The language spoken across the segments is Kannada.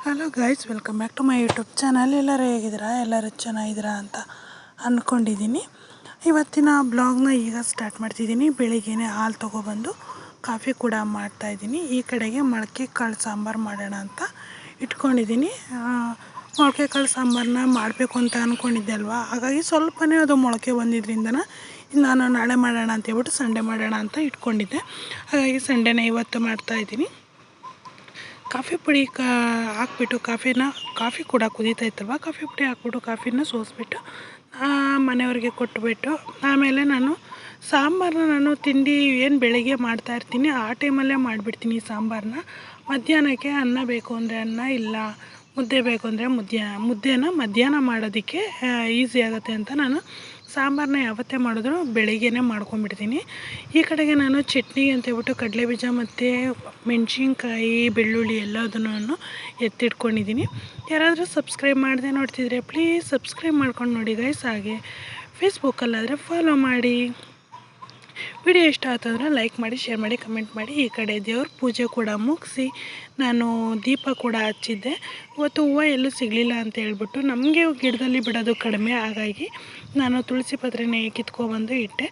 Hello guys welcome back to my YouTube channel ಎಲ್ಲರೂ ಹೇಗಿದ್ದೀರಾ? ಎಲ್ಲರೂ ಚೆನ್ನಾಗಿದ್ದೀರಾ ಅಂತ ಅಂದ್ಕೊಂಡಿದ್ದೀನಿ ಇವತ್ತಿನ ಬ್ಲಾಗ್ನ ಈಗ ಸ್ಟಾರ್ಟ್ ಮಾಡ್ತಿದ್ದೀನಿ. ಬೆಳಿಗ್ಗೆ ಹಾಲು ತೊಗೊಬಂದು ಕಾಫಿ ಕೂಡ ಮಾಡ್ತಾಯಿದ್ದೀನಿ ಈ ಕಡೆಗೆ ಮೊಳಕೆ ಕಾಳು ಸಾಂಬಾರು ಮಾಡೋಣ ಅಂತ ಇಟ್ಕೊಂಡಿದ್ದೀನಿ. ಮೊಳಕೆ ಕಾಳು ಸಾಂಬಾರನ್ನ ಮಾಡಬೇಕು ಅಂತ ಅಂದ್ಕೊಂಡಿದ್ದೆ ಅಲ್ವಾ? ಹಾಗಾಗಿ ಸ್ವಲ್ಪನೇ ಅದು ಮೊಳಕೆ ಬಂದಿದ್ರಿಂದ ನಾನು ನಾಳೆ ಮಾಡೋಣ ಅಂತ ಹೇಳ್ಬಿಟ್ಟು ಸಂಡೇ ಮಾಡೋಣ ಅಂತ ಇಟ್ಕೊಂಡಿದ್ದೆ. ಹಾಗಾಗಿ ಸಂಡೇನೇ ಇವತ್ತು ಮಾಡ್ತಾಯಿದ್ದೀನಿ ಕಾಫಿ ಪುಡಿ ಕಾ ಹಾಕ್ಬಿಟ್ಟು ಕಾಫಿನ ಕಾಫಿ ಕೂಡ ಕುದೀತಾ ಇತ್ತಲ್ವ? ಕಾಫಿ ಪುಡಿ ಹಾಕ್ಬಿಟ್ಟು ಕಾಫಿನ ಸೋಸಿಬಿಟ್ಟು ಮನೆಯವ್ರಿಗೆ ಕೊಟ್ಬಿಟ್ಟು, ಆಮೇಲೆ ನಾನು ಸಾಂಬಾರನ್ನ ನಾನು ತಿಂಡಿ ಏನು ಬೆಳಗ್ಗೆ ಮಾಡ್ತಾಯಿರ್ತೀನಿ ಆ ಟೈಮಲ್ಲೇ ಮಾಡಿಬಿಡ್ತೀನಿ ಸಾಂಬಾರನ್ನ ಮಧ್ಯಾಹ್ನಕ್ಕೆ ಅನ್ನ ಬೇಕು ಅಂದರೆ ಅನ್ನ, ಇಲ್ಲ ಮುದ್ದೆ ಬೇಕು ಅಂದರೆ ಮುದ್ದೆ ಮುದ್ದೆನ ಮಧ್ಯಾಹ್ನ ಮಾಡೋದಕ್ಕೆ ಈಸಿ ಆಗುತ್ತೆ ಅಂತ ನಾನು ಸಾಂಬಾರನ್ನ ಯಾವತ್ತೇ ಮಾಡಿದ್ರು ಬೆಳಗ್ಗೆನೇ ಮಾಡ್ಕೊಂಬಿಡ್ತೀನಿ. ಈ ಕಡೆಗೆ ನಾನು ಚಟ್ನಿ ಅಂತ ಹೇಳ್ಬಿಟ್ಟು ಕಡಲೆಬೀಜ ಮತ್ತು ಮೆಣಸಿನ್ಕಾಯಿ, ಬೆಳ್ಳುಳ್ಳಿ ಎಲ್ಲದನ್ನು ಎತ್ತಿಟ್ಕೊಂಡಿದ್ದೀನಿ. ಯಾರಾದರೂ ಸಬ್ಸ್ಕ್ರೈಬ್ ಮಾಡದೆ ನೋಡ್ತಿದ್ರೆ ಪ್ಲೀಸ್ ಸಬ್ಸ್ಕ್ರೈಬ್ ಮಾಡ್ಕೊಂಡು ನೋಡಿ ಗೈಸ್ ಹಾಗೆ. ಫೇಸ್ಬುಕ್ಕಲ್ಲಾದರೆ ಫಾಲೋ ಮಾಡಿ. ವಿಡಿಯೋ ಇಷ್ಟ ಆಯ್ತಂದ್ರೆ ಲೈಕ್ ಮಾಡಿ, ಶೇರ್ ಮಾಡಿ, ಕಮೆಂಟ್ ಮಾಡಿ. ಈ ಕಡೆ ದೇವ್ರ ಪೂಜೆ ಕೂಡ ಮುಗಿಸಿ, ನಾನು ದೀಪ ಕೂಡ ಹಚ್ಚಿದ್ದೆ. ಇವತ್ತು ಹೂವು ಎಲ್ಲೂ ಸಿಗಲಿಲ್ಲ ಅಂತ ಹೇಳ್ಬಿಟ್ಟು ನಮಗೆ ಗಿಡದಲ್ಲಿ ಬಿಡೋದು ಕಡಿಮೆ ಹಾಗಾಗಿ ನಾನು ತುಳಸಿ ಪತ್ರೆನೇ ಕಿತ್ಕೊಬಂದು ಇಟ್ಟೆ.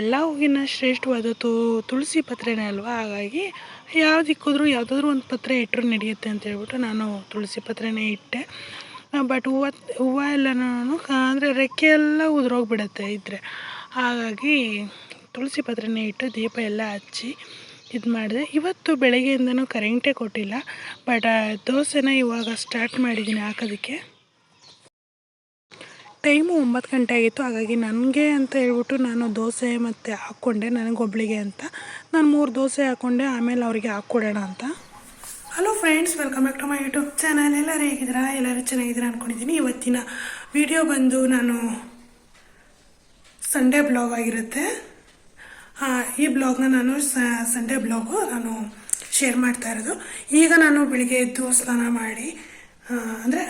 ಎಲ್ಲ ಹೂವಿನ ಶ್ರೇಷ್ಠವಾದ ತು, ತುಳಸಿ ಪತ್ರೆನೇ ಅಲ್ವಾ? ಹಾಗಾಗಿ ಯಾವುದಿಕ್ಕಿದ್ರೂ ಯಾವುದಾದ್ರೂ ಒಂದು ಪತ್ರೆ ಇಟ್ಟರು ನಡೆಯುತ್ತೆ ಅಂತ ಹೇಳ್ಬಿಟ್ಟು ನಾನು ತುಳಸಿ ಪತ್ರೆನೇ ಇಟ್ಟೆ. ಬಟ್ ಹೂವು ಹೂವು ನಾನು ಅಂದರೆ ರೆಕ್ಕೆ ಎಲ್ಲ ಉದುರೋಗಿಬಿಡತ್ತೆ ಇದ್ದರೆ ಹಾಗಾಗಿ ತುಳಸಿ ಪತ್ರನೇ ಇಟ್ಟು ದೀಪ ಎಲ್ಲ ಹಚ್ಚಿ ಇದು ಮಾಡಿದೆ. ಇವತ್ತು ಬೆಳಗ್ಗೆಯಿಂದನೂ ಕರೆಂಟೇ ಕೊಟ್ಟಿಲ್ಲ, ಬಟ್ ದೋಸೆನ ಇವಾಗ ಸ್ಟಾರ್ಟ್ ಮಾಡಿದ್ದೀನಿ ಹಾಕೋದಕ್ಕೆ. ಟೈಮು ಒಂಬತ್ತು ಗಂಟೆ ಆಗಿತ್ತು, ಹಾಗಾಗಿ ನನಗೆ ಅಂತ ಹೇಳ್ಬಿಟ್ಟು ನಾನು ದೋಸೆ ಮತ್ತು ಹಾಕ್ಕೊಂಡೆ, ನನಗೊಬ್ಳಿಗೆ ಅಂತ. ನಾನು ಮೂರು ದೋಸೆ ಹಾಕ್ಕೊಂಡೆ, ಆಮೇಲೆ ಅವರಿಗೆ ಹಾಕ್ಕೊಡೋಣ ಅಂತ. Hello friends welcome back to my YouTube channel ಎಲ್ಲರೂ ಹೇಗಿದ್ದೀರಾ? ಎಲ್ಲರೂ ಚೆನ್ನಾಗಿದ್ದೀರಾ ಅಂದ್ಕೊಂಡಿದ್ದೀನಿ ಇವತ್ತಿನ ವಿಡಿಯೋ ಬಂದು ನಾನು ಸಂಡೇ ಬ್ಲಾಗ್ ಆಗಿರುತ್ತೆ. ಈ ಬ್ಲಾಗ್ನ ನಾನು ಸಂಡೇ ಬ್ಲಾಗು ನಾನು ಶೇರ್ ಮಾಡ್ತಾ ಇರೋದು. ಈಗ ನಾನು ಬೆಳಿಗ್ಗೆ ಎದ್ದು ಸ್ನಾನ ಮಾಡಿ ಅಂದರೆ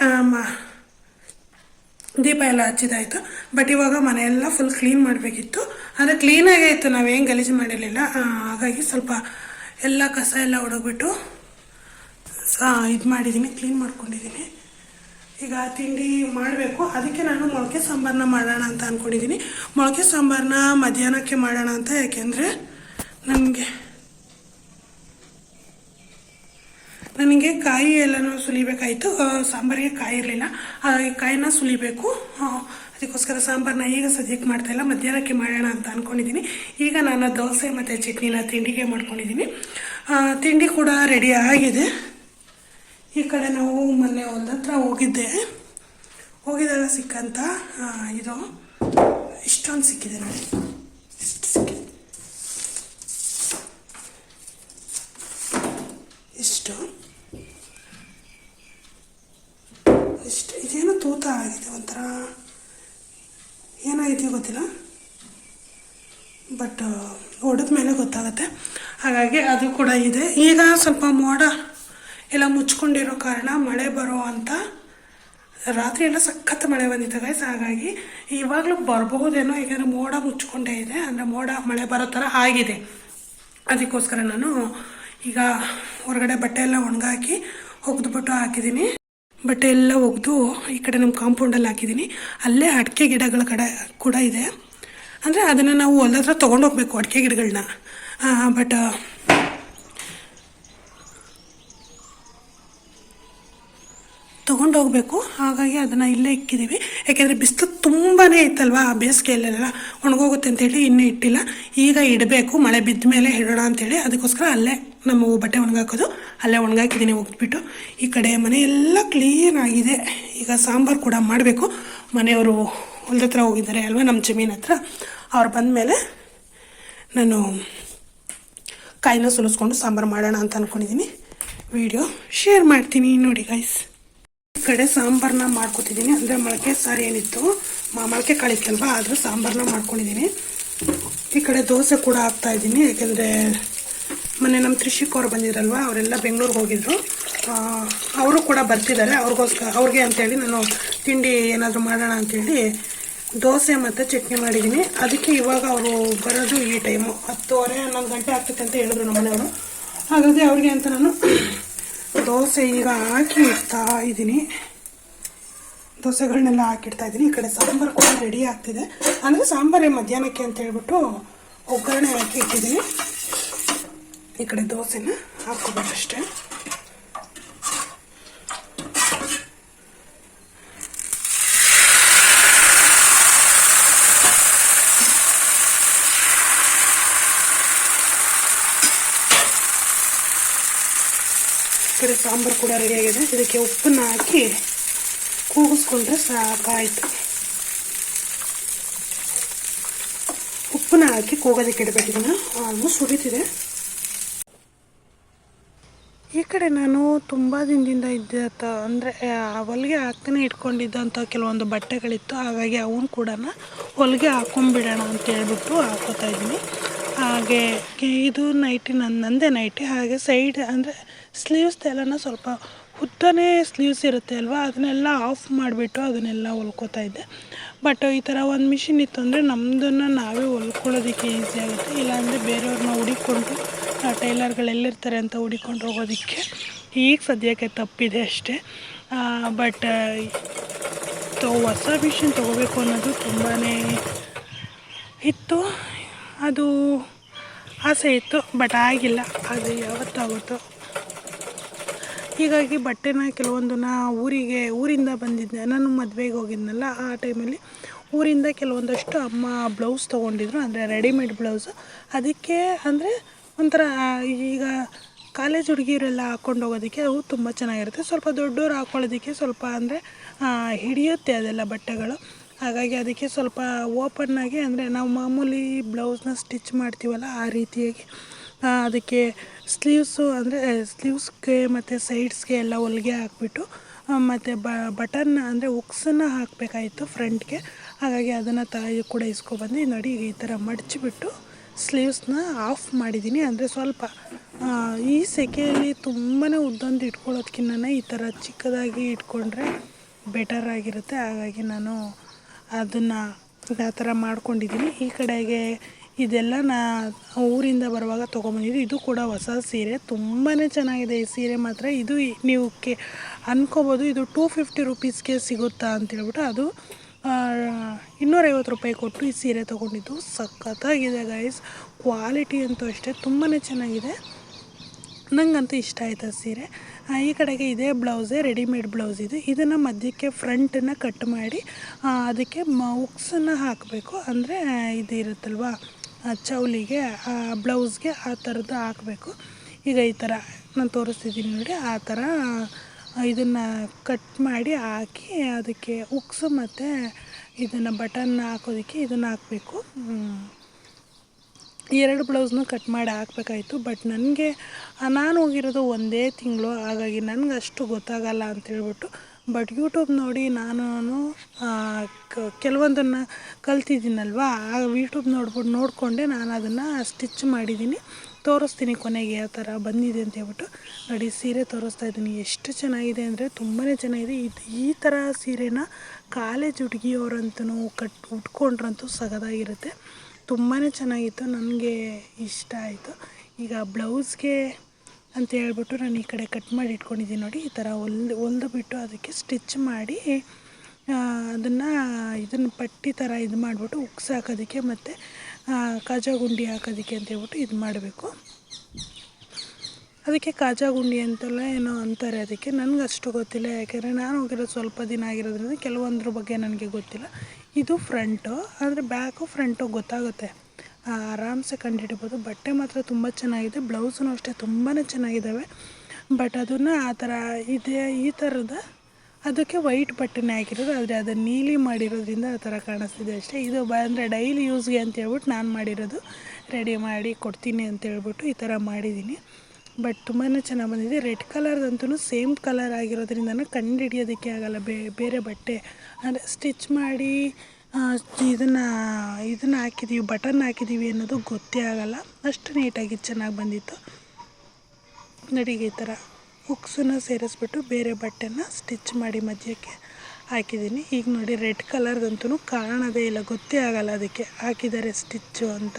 ದೀಪ ಎಲ್ಲ ಹಚ್ಚಿದಾಯಿತು. ಬಟ್ ಇವಾಗ ಮನೆಯೆಲ್ಲ ಫುಲ್ ಕ್ಲೀನ್ ಮಾಡಬೇಕಿತ್ತು. ಅಂದರೆ ಕ್ಲೀನಾಗೇ ಇತ್ತು ನಾವೇನು ಗಲೀಜು ಮಾಡಿರಲಿಲ್ಲ. ಹಾಗಾಗಿ ಸ್ವಲ್ಪ ಎಲ್ಲ ಕಸ ಎಲ್ಲ ಹೊಡೋಗ್ಬಿಟ್ಟು ಇದು ಮಾಡಿದ್ದೀನಿ ಕ್ಲೀನ್ ಮಾಡ್ಕೊಂಡಿದ್ದೀನಿ ಈಗ ತಿಂಡಿ ಮಾಡಬೇಕು. ಅದಕ್ಕೆ ನಾನು ಮೊಳಕೆ ಸಾಂಬಾರನ್ನ ಮಾಡೋಣ ಅಂತ ಅಂದ್ಕೊಂಡಿದ್ದೀನಿ ಮೊಳಕೆ ಸಾಂಬಾರನ್ನ ಮಧ್ಯಾಹ್ನಕ್ಕೆ ಮಾಡೋಣ ಅಂತ, ಯಾಕೆಂದರೆ ನನಗೆ ನನಗೆ ಕಾಯಿ ಎಲ್ಲನೂ ಸುಲಿಬೇಕಾಯಿತು. ಸಾಂಬಾರಿಗೆ ಕಾಯಿ ಇರಲಿಲ್ಲ. ಹಾಗಾಗಿ ಕಾಯಿನ ಸುಲಿಬೇಕು. ಅದಕ್ಕೋಸ್ಕರ ಸಾಂಬಾರನ್ನ ಈಗ ಸದ್ಯಕ್ಕೆ ಮಾಡ್ತಾಯಿಲ್ಲ ಮಧ್ಯಾಹ್ನಕ್ಕೆ ಮಾಡೋಣ ಅಂತ ಅಂದ್ಕೊಂಡಿದ್ದೀನಿ ಈಗ ನಾನು ದೋಸೆ ಮತ್ತು ಚಟ್ನಿನ ತಿಂಡಿಗೆ ಮಾಡ್ಕೊಂಡಿದ್ದೀನಿ. ತಿಂಡಿ ಕೂಡ ರೆಡಿ ಆಗಿದೆ. ಈ ಕಡೆ ನಾವು ಮೊನ್ನೆ ಒಂದು ಹತ್ರ ಹೋಗಿದ್ದೆ. ಹೋಗಿದಾಗ ಸಿಕ್ಕಂತ ಇದು, ಇಷ್ಟೊಂದು ಸಿಕ್ಕಿದೆ ನೋಡಿ. ಇಷ್ಟು ಸಿಕ್ಕಿದೆ. ಇಷ್ಟು. ಇಷ್ಟು. ಇದೇನೋ ತೂತ ಆಗಿದೆ ಒಂಥರ. ಏನಾಗಿದೆ ಗೊತ್ತಿಲ್ಲ. ಬಟ್ ಹೊಡೆದ ಮೇಲೆ ಗೊತ್ತಾಗುತ್ತೆ. ಹಾಗಾಗಿ ಅದು ಕೂಡ ಇದೆ. ಈಗ ಸ್ವಲ್ಪ ಮೋಡ ಎಲ್ಲ ಮುಚ್ಕೊಂಡಿರೋ ಕಾರಣ ಮಳೆ ಬರೋ ಅಂತ ರಾತ್ರಿ ಎಲ್ಲ ಸಖತ್ ಮಳೆ ಬಂದಿತ್ತು ಗೈಸ್ ಹಾಗಾಗಿ ಇವಾಗಲೂ ಬರಬಹುದೇನೋ, ಯಾಕಂದರೆ ಮೋಡ ಮುಚ್ಕೊಂಡೇ ಇದೆ. ಅಂದರೆ ಮೋಡ, ಮಳೆ ಬರೋ ಥರ ಆಗಿದೆ. ಅದಕ್ಕೋಸ್ಕರ ನಾನು ಈಗ ಹೊರಗಡೆ ಬಟ್ಟೆ ಎಲ್ಲ ಒಣಗಾಕಿ ಒಗೆದ್ಬಿಟ್ಟು ಹಾಕಿದ್ದೀನಿ. ಬಟ್ಟೆ ಎಲ್ಲ ಒಗೆದು ಈ ಕಡೆ ನಮ್ಮ ಕಾಂಪೌಂಡಲ್ಲಿ ಹಾಕಿದ್ದೀನಿ. ಅಲ್ಲೇ ಅಡಿಕೆ ಗಿಡಗಳ ಕಡೆ ಕೂಡ ಇದೆ. ಅಂದರೆ ಅದನ್ನು ನಾವು ಹೊಲ್ದ ಹತ್ರ ತೊಗೊಂಡೋಗ್ಬೇಕು ಅಡಿಕೆ ಗಿಡಗಳನ್ನ ಬಟ್ ತೊಗೊಂಡೋಗ್ಬೇಕು. ಹಾಗಾಗಿ ಅದನ್ನು ಇಲ್ಲೇ ಇಕ್ಕಿದ್ದೀವಿ ಯಾಕೆಂದರೆ ಬಿಸಿಲು ತುಂಬಾ ಇತ್ತಲ್ವಾ ಬೇಸಿಗೆಯಲ್ಲೆಲ್ಲ? ಒಣಗೋಗುತ್ತೆ ಅಂತೇಳಿ ಇನ್ನೂ ಇಟ್ಟಿಲ್ಲ. ಈಗ ಇಡಬೇಕು. ಮಳೆ ಬಿದ್ದ ಮೇಲೆ ಇಡೋಣ ಅಂತೇಳಿ. ಅದಕ್ಕೋಸ್ಕರ ಅಲ್ಲೇ ನಮ್ಮ ಬಟ್ಟೆ ಒಣಗಾಕೋದು. ಅಲ್ಲೇ ಒಣಗಾಕಿದ್ದೀನಿ ಹೋಗ್ಬಿಟ್ಟು ಈ ಕಡೆ ಮನೆಯೆಲ್ಲ ಕ್ಲೀನ್ ಆಗಿದೆ. ಈಗ ಸಾಂಬಾರು ಕೂಡ ಮಾಡಬೇಕು. ಮನೆಯವರು ಹೊಲ್ದ ಹತ್ರ ಹೋಗಿದ್ದಾರೆ ಅಲ್ವಾ ನಮ್ಮ ಜಮೀನ್ ಹತ್ರ. ಅವ್ರು ಬಂದಮೇಲೆ ನಾನು ಕಾಯಿನ ಸುಲಿಸ್ಕೊಂಡು ಸಾಂಬಾರು ಮಾಡೋಣ ಅಂತ ಅಂದ್ಕೊಂಡಿದ್ದೀನಿ ವಿಡಿಯೋ ಶೇರ್ ಮಾಡ್ತೀನಿ ನೋಡಿ ಗೈಸ್ ಈ ಕಡೆ ಸಾಂಬಾರನ್ನ ಮಾಡ್ಕೊತಿದ್ದೀನಿ. ಅಂದರೆ ಮೊಳಕೆ ಸಾರಿ ಏನಿತ್ತು ಮೊಳಕೆ ಕಾಳಿತ್ತಲ್ವ ಆದರೂ ಸಾಂಬಾರನ್ನ ಮಾಡ್ಕೊಂಡಿದ್ದೀನಿ. ಈ ಕಡೆ ದೋಸೆ ಕೂಡ ಹಾಕ್ತಾ ಇದ್ದೀನಿ. ಯಾಕೆಂದರೆ ಮೊನ್ನೆ ನಮ್ಮ ತ್ರಿಷಿಕ್ ಅವ್ರು ಬಂದಿದ್ರಲ್ವ, ಅವರೆಲ್ಲ ಬೆಂಗಳೂರಿಗೆ ಹೋಗಿದ್ರು. ಅವರು ಕೂಡ ಬರ್ತಿದ್ದಾರೆ. ಅವ್ರಿಗೋಸ್ಕರ, ಅವ್ರಿಗೆ ಅಂತೇಳಿ ನಾನು ತಿಂಡಿ ಏನಾದರೂ ಮಾಡೋಣ ಅಂತೇಳಿ ದೋಸೆ ಮತ್ತು ಚಟ್ನಿ ಮಾಡಿದ್ದೀನಿ. ಅದಕ್ಕೆ ಇವಾಗ ಅವರು ಬರೋದು ಈ ಟೈಮು. ಹತ್ತುವರೆ, ಹನ್ನೊಂದು ಗಂಟೆ ಆಗ್ತೈತೆ ಅಂತ ಹೇಳಿದ್ರು ನಮ್ಮ ಮನೆಯವರು ಹಾಗಾಗಿ ಅವ್ರಿಗೆ ಅಂತ ನಾನು ದೋಸೆ ಈಗ ಹಾಕಿ ಇಡ್ತಾ ಇದ್ದೀನಿ. ದೋಸೆಗಳನ್ನೆಲ್ಲ ಹಾಕಿಡ್ತಾ ಇದ್ದೀನಿ. ಈ ಕಡೆ ಸಾಂಬಾರು ಕೂಡ ರೆಡಿ ಆಗ್ತಿದೆ. ಅಂದರೆ ಸಾಂಬಾರೇ ಮಧ್ಯಾಹ್ನಕ್ಕೆ ಅಂತ ಹೇಳ್ಬಿಟ್ಟು ಒಗ್ಗರಣೆ ಹಾಕಿ ಇಟ್ಟಿದ್ದೀನಿ. ಈ ಕಡೆ ದೋಸೆನ ಹಾಕ್ಕೋಬೇಕಷ್ಟೇ. ಸಾಂಬಾರು ಕೂಡ ರೆಡಿಯಾಗಿದೆ ಇದಕ್ಕೆ ಉಪ್ಪನ್ನ ಹಾಕಿ ಕೂಗಿಸ್ಕೊಂಡ್ರೆ ಸಾಕಾಯಿತು. ಉಪ್ಪನ್ನ ಹಾಕಿ ಕೂಗೋದಕ್ಕೆ ಇದನ್ನು ಆಲ್ಮೋಸ್ಟ್ ಉರಿತಿದೆ. ಈ ಕಡೆ ನಾನು ತುಂಬ ದಿನದಿಂದ ಇದ್ದ ಅಂದರೆ ಹೊಲಿಗೆ ಹಾಕ್ತಾನೆ ಇಟ್ಕೊಂಡಿದ್ದಂಥ ಕೆಲವೊಂದು ಬಟ್ಟೆಗಳಿತ್ತು. ಹಾಗಾಗಿ ಅವನು ಕೂಡ ಹೊಲಿಗೆ ಹಾಕೊಂಡ್ಬಿಡೋಣ ಅಂತ ಹೇಳ್ಬಿಟ್ಟು ಹಾಕೋತಾ ಇದ್ದೀನಿ ಹಾಗೆ, ಇದು ನೈಟಿ ನನ್ನ ನಂದೇ ನೈಟಿ ಹಾಗೆ ಸೈಡ್ ಅಂದರೆ ಸ್ಲೀವ್ಸ್ ತೆಲನ ಸ್ವಲ್ಪ ಉದ್ದನೇ ಸ್ಲೀವ್ಸ್ ಇರುತ್ತೆ ಅಲ್ವಾ? ಅದನ್ನೆಲ್ಲ ಆಫ್ ಮಾಡಿಬಿಟ್ಟು ಅದನ್ನೆಲ್ಲ ಹೊಲ್ಕೋತಾ ಇದ್ದೆ. ಬಟ್ ಈ ಥರ ಒಂದು ಮಿಷಿನ್ ಇತ್ತು ಅಂದರೆ ನಮ್ಮದನ್ನು ನಾವೇ ಹೊಲ್ಕೊಳ್ಳೋದಕ್ಕೆ ಈಸಿ ಆಗುತ್ತೆ. ಇಲ್ಲಾಂದರೆ ಬೇರೆಯವ್ರನ್ನ ಹುಡಿಕೊಂಡು ಟೈಲರ್ಗಳೆಲ್ಲಿರ್ತಾರೆ ಅಂತ ಹುಡಿಕೊಂಡು ಹೋಗೋದಕ್ಕೆ ಈಗ ಸದ್ಯಕ್ಕೆ ತಪ್ಪಿದೆ ಅಷ್ಟೇ. ಬಟ್ ಹೊಸ ಮಿಷಿನ್ ತೊಗೋಬೇಕು ಅನ್ನೋದು ತುಂಬಾ ಇತ್ತು. ಅದು ಆಸೆ ಇತ್ತು ಬಟ್ ಆಗಿಲ್ಲ. ಅದು ಯಾವತ್ತಾಗುತ್ತೋ. ಹೀಗಾಗಿ ಬಟ್ಟೆನ ಕೆಲವೊಂದನ್ನ ಊರಿಗೆ, ಊರಿಂದ ಬಂದಿದ್ದೆ ನಾನು ಮದುವೆಗೆ ಹೋಗಿದ್ನಲ್ಲ, ಆ ಟೈಮಲ್ಲಿ ಊರಿಂದ ಕೆಲವೊಂದಷ್ಟು ಅಮ್ಮ ಬ್ಲೌಸ್ ತೊಗೊಂಡಿದ್ರು, ಅಂದರೆ ರೆಡಿಮೇಡ್ ಬ್ಲೌಸು. ಅದಕ್ಕೆ ಅಂದರೆ ಒಂಥರ ಈಗ ಕಾಲೇಜ್ ಹುಡುಗಿಯರೆಲ್ಲ ಹಾಕ್ಕೊಂಡು ಹೋಗೋದಕ್ಕೆ ಅವು ತುಂಬ ಚೆನ್ನಾಗಿರುತ್ತೆ. ಸ್ವಲ್ಪ ದೊಡ್ಡವ್ರು ಹಾಕ್ಕೊಳ್ಳೋದಕ್ಕೆ ಸ್ವಲ್ಪ ಅಂದರೆ ಹಿಡಿಯುತ್ತೆ ಅದೆಲ್ಲ ಬಟ್ಟೆಗಳು. ಹಾಗಾಗಿ ಅದಕ್ಕೆ ಸ್ವಲ್ಪ ಓಪನ್ನಾಗಿ ಅಂದರೆ ನಾವು ಮಾಮೂಲಿ ಬ್ಲೌಸ್ನ ಸ್ಟಿಚ್ ಮಾಡ್ತೀವಲ್ಲ ಆ ರೀತಿಯಾಗಿ. ಅದಕ್ಕೆ ಸ್ಲೀವ್ಸು ಅಂದರೆ ಸ್ಲೀವ್ಸ್ಗೆ ಮತ್ತು ಸೈಡ್ಸ್ಗೆ ಎಲ್ಲ ಹೊಲಿಗೆ ಹಾಕ್ಬಿಟ್ಟು ಮತ್ತು ಬಟನ್ ಅಂದರೆ ಉಕ್ಸನ್ನು ಹಾಕಬೇಕಾಯಿತು ಫ್ರಂಟ್ಗೆ. ಹಾಗಾಗಿ ಅದನ್ನು ತಾಯಿ ಕೂಡ ಇಸ್ಕೊಬಂದು, ನೋಡಿ ಈ ಥರ ಮಡಚಿಬಿಟ್ಟು ಸ್ಲೀವ್ಸ್ನ ಆಫ್ ಮಾಡಿದ್ದೀನಿ. ಅಂದರೆ ಸ್ವಲ್ಪ ಈ ಸೆಕೆಯಲ್ಲಿ ತುಂಬಾ ಉದ್ದೊಂದು ಇಟ್ಕೊಳ್ಳೋದ್ಕಿನ್ನ ಈ ಥರ ಚಿಕ್ಕದಾಗಿ ಇಟ್ಕೊಂಡ್ರೆ ಬೆಟರ್ ಆಗಿರುತ್ತೆ. ಹಾಗಾಗಿ ನಾನು ಅದನ್ನು ಆ ಥರ ಮಾಡ್ಕೊಂಡಿದ್ದೀನಿ. ಈ ಕಡೆಗೆ ಇದೆಲ್ಲ ನಾ ಊರಿಂದ ಬರುವಾಗ ತೊಗೊಂಬಂದಿದ್ದು. ಇದು ಕೂಡ ಹೊಸ ಸೀರೆ. ತುಂಬಾ ಚೆನ್ನಾಗಿದೆ ಈ ಸೀರೆ ಮಾತ್ರ. ಇದು ನೀವು ಕೆ ಅಂದ್ಕೋಬೋದು ಇದು ಟೂ ಫಿಫ್ಟಿ ರುಪೀಸ್ಗೆ ಸಿಗುತ್ತಾ ಅಂತೇಳ್ಬಿಟ್ಟು ಅದು ಇನ್ನೂರೈವತ್ತು ರೂಪಾಯಿ ಕೊಟ್ಟು ಈ ಸೀರೆ ತೊಗೊಂಡಿದ್ದು. ಸಖತ್ತಾಗಿದೆ ಗೈಸ್ ಕ್ವಾಲಿಟಿ ಅಂತೂ ಅಷ್ಟೇ. ತುಂಬಾ ಚೆನ್ನಾಗಿದೆ. ನನಗಂತೂ ಇಷ್ಟ ಆಯಿತು ಸೀರೆ. ಈ ಕಡೆಗೆ ಇದೇ ಬ್ಲೌಸೇ, ರೆಡಿಮೇಡ್ ಬ್ಲೌಸ್ ಇದು. ಇದನ್ನು ಮಧ್ಯಕ್ಕೆ ಫ್ರಂಟನ್ನು ಕಟ್ ಮಾಡಿ ಅದಕ್ಕೆ ಮ ಉಕ್ಸನ್ನು ಹಾಕಬೇಕು. ಅಂದರೆ ಇದು ಇರುತ್ತಲ್ವ ಚೌಲಿಗೆ, ಆ ಬ್ಲೌಸ್ಗೆ ಆ ಥರದ್ದು ಹಾಕಬೇಕು. ಈಗ ಈ ಥರ ನಾನು ತೋರಿಸ್ತಿದ್ದೀನಿ ನೋಡಿ, ಆ ಥರ ಇದನ್ನು ಕಟ್ ಮಾಡಿ ಹಾಕಿ ಅದಕ್ಕೆ ಉಕ್ಸು ಮತ್ತು ಇದನ್ನು ಬಟನ್ ಹಾಕೋದಕ್ಕೆ ಇದನ್ನು ಹಾಕಬೇಕು. ಎರಡು ಬ್ಲೌಸ್ನು ಕಟ್ ಮಾಡಿ ಹಾಕ್ಬೇಕಾಯ್ತು, ಬಟ್ ನನಗೆ ನಾನು ಹೋಗಿರೋದು ಒಂದೇ ತಿಂಗಳು, ಹಾಗಾಗಿ ನನಗೆ ಅಷ್ಟು ಗೊತ್ತಾಗಲ್ಲ ಅಂತೇಳ್ಬಿಟ್ಟು ಬಟ್ ಯೂಟ್ಯೂಬ್ ನೋಡಿ ನಾನು ಕೆಲವೊಂದನ್ನು ಕಲ್ತಿದ್ದೀನಲ್ವಾ? ಆ ಯೂಟ್ಯೂಬ್ ನೋಡ್ಬಿಟ್ಟು ನೋಡಿಕೊಂಡೆ ನಾನು ಅದನ್ನು ಸ್ಟಿಚ್ ಮಾಡಿದ್ದೀನಿ. ತೋರಿಸ್ತೀನಿ ಕೊನೆಗೆ ಯಾವ ಥರ ಬಂದಿದೆ ಅಂತ ಹೇಳ್ಬಿಟ್ಟು. ನೋಡಿ, ಸೀರೆ ತೋರಿಸ್ತಾ ಇದ್ದೀನಿ. ಎಷ್ಟು ಚೆನ್ನಾಗಿದೆ ಅಂದರೆ ತುಂಬಾ ಚೆನ್ನಾಗಿದೆ. ಇದು ಈ ಥರ ಸೀರೆನ ಕಾಲೇಜ್ ಹುಡುಗಿಯವರಂತೂ ಕಟ್, ಉಟ್ಕೊಂಡ್ರಂತೂ ಸಗದಾಗಿರುತ್ತೆ. ತುಂಬಾ ಚೆನ್ನಾಗಿತ್ತು. ನನಗೆ ಇಷ್ಟ ಆಯಿತು. ಈಗ ಬ್ಲೌಸ್ಗೆ ಅಂತ ಹೇಳ್ಬಿಟ್ಟು ನಾನು ಈ ಕಡೆ ಕಟ್ ಮಾಡಿ ಇಟ್ಕೊಂಡಿದ್ದೀನಿ ನೋಡಿ, ಈ ಥರ ಹೊಲ್ದು ಹೊಲ್ದು ಬಿಟ್ಟು ಅದಕ್ಕೆ ಸ್ಟಿಚ್ ಮಾಡಿ ಅದನ್ನು ಇದನ್ನು ಪಟ್ಟಿ ಥರ ಇದು ಮಾಡಿಬಿಟ್ಟು ಉಕ್ಸ್ ಹಾಕೋದಕ್ಕೆ ಮತ್ತು ಕಾಜಾ ಗುಂಡಿ ಹಾಕೋದಕ್ಕೆ ಅಂತ ಹೇಳ್ಬಿಟ್ಟು ಇದು ಮಾಡಬೇಕು. ಅದಕ್ಕೆ ಕಾಜಾ ಗುಂಡಿ ಅಂತೆಲ್ಲ ಏನೋ ಅಂತಾರೆ ಅದಕ್ಕೆ, ನನಗೆ ಅಷ್ಟು ಗೊತ್ತಿಲ್ಲ, ಯಾಕೆಂದರೆ ನಾನು ಹೋಗಿರೋದು ಸ್ವಲ್ಪ ದಿನ ಆಗಿರೋದ್ರಿಂದ ಕೆಲವೊಂದ್ರ ಬಗ್ಗೆ ನನಗೆ ಗೊತ್ತಿಲ್ಲ. ಇದು ಫ್ರಂಟು ಅಂದರೆ ಬ್ಯಾಕು ಫ್ರಂಟು ಗೊತ್ತಾಗುತ್ತೆ. ಆರಾಮ್ಸೆ ಕಂಡುಹಿಡಿಬೋದು ಬಟ್ಟೆ ಮಾತ್ರ ತುಂಬ ಚೆನ್ನಾಗಿದೆ. ಬ್ಲೌಸೂ ಅಷ್ಟೇ ತುಂಬಾ ಚೆನ್ನಾಗಿದ್ದಾವೆ ಬಟ್ ಅದನ್ನು ಆ ಥರ ಇದೆ, ಈ ಥರದ ಅದಕ್ಕೆ ವೈಟ್ ಬಟ್ಟೆನೇ ಹಾಕಿರೋದು. ಆದರೆ ಅದನ್ನು ನೀಲಿ ಮಾಡಿರೋದ್ರಿಂದ ಆ ಥರ ಕಾಣಿಸ್ತಿದೆ ಅಷ್ಟೇ. ಇದು ಬ ಅಂದರೆ ಡೈಲಿ ಯೂಸ್ಗೆ ಅಂತ ಹೇಳ್ಬಿಟ್ಟು ನಾನು ಮಾಡಿರೋದು. ರೆಡಿ ಮಾಡಿ ಕೊಡ್ತೀನಿ ಅಂತ ಹೇಳ್ಬಿಟ್ಟು ಈ ಥರ ಮಾಡಿದ್ದೀನಿ. ಬಟ್ ತುಂಬಾ ಚೆನ್ನಾಗಿ ಬಂದಿದೆ. ರೆಡ್ ಕಲರ್ದಂತೂ ಸೇಮ್ ಕಲರ್ ಆಗಿರೋದ್ರಿಂದ ಕಂಡು ಹಿಡಿಯೋದಕ್ಕೆ ಆಗಲ್ಲ. ಬೇರೆ ಬಟ್ಟೆ. ಅಂದರೆ ಸ್ಟಿಚ್ ಮಾಡಿ ಇದನ್ನು, ಇದನ್ನ ಹಾಕಿದ್ದೀವಿ ಬಟನ್ ಹಾಕಿದ್ದೀವಿ ಅನ್ನೋದು ಗೊತ್ತೇ ಆಗಲ್ಲ. ಅಷ್ಟು ನೀಟಾಗಿ ಚೆನ್ನಾಗಿ ಬಂದಿತ್ತು. ನಡಿಗೆ ಈ ಥರ ಹುಕ್ಸನ್ನು ಸೇರಿಸ್ಬಿಟ್ಟು ಬೇರೆ ಬಟ್ಟೆನ ಸ್ಟಿಚ್ ಮಾಡಿ ಮಧ್ಯಕ್ಕೆ ಹಾಕಿದ್ದೀನಿ ಈಗ ನೋಡಿ ರೆಡ್ ಕಲರ್ದಂತೂ ಕಾಣೋದೇ ಇಲ್ಲ, ಗೊತ್ತೇ ಆಗಲ್ಲ ಅದಕ್ಕೆ ಹಾಕಿದ್ದಾರೆ ಸ್ಟಿಚ್ಚು ಅಂತ.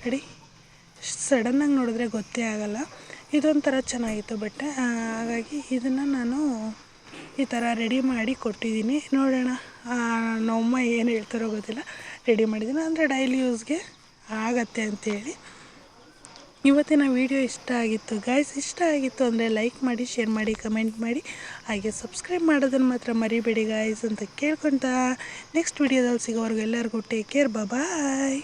ನೋಡಿ ಸಡನ್ನಾಗಿ ನೋಡಿದ್ರೆ ಗೊತ್ತೇ ಆಗಲ್ಲ. ಇದೊಂಥರ ಚೆನ್ನಾಗಿತ್ತು ಬಟ್ಟೆ. ಹಾಗಾಗಿ ಇದನ್ನು ನಾನು ಈ ಥರ ರೆಡಿ ಮಾಡಿ ಕೊಟ್ಟಿದ್ದೀನಿ. ನೋಡೋಣ ನಮ್ಮ ನಮ್ಮಮ್ಮ ಏನು ಹೇಳ್ತಾರೋ ಗೊತ್ತಿಲ್ಲ. ರೆಡಿ ಮಾಡಿದ್ದೀನಿ. ಅಂದರೆ ಡೈಲಿ ಯೂಸ್ಗೆ ಆಗತ್ತೆ ಅಂಥೇಳಿ ಇವತ್ತಿನ ವಿಡಿಯೋ ಇಷ್ಟ ಆಗಿತ್ತು. ಗಾಯ್ಸ್ ಇಷ್ಟ ಆಗಿತ್ತು ಅಂದರೆ ಲೈಕ್ ಮಾಡಿ ಶೇರ್ ಮಾಡಿ ಕಮೆಂಟ್ ಮಾಡಿ. ಹಾಗೆ ಸಬ್ಸ್ಕ್ರೈಬ್ ಮಾಡೋದನ್ನು ಮಾತ್ರ ಮರಿಬೇಡಿ ಗಾಯ್ಸ್ ಅಂತ ಕೇಳ್ಕೊತಾ. ನೆಕ್ಸ್ಟ್ ವಿಡಿಯೋದಲ್ಲಿ ಸಿಗೋವರೆಗೂ ಎಲ್ಲರಿಗೂ ಟೇಕ್ ಕೇರ್ ಬಾಯ್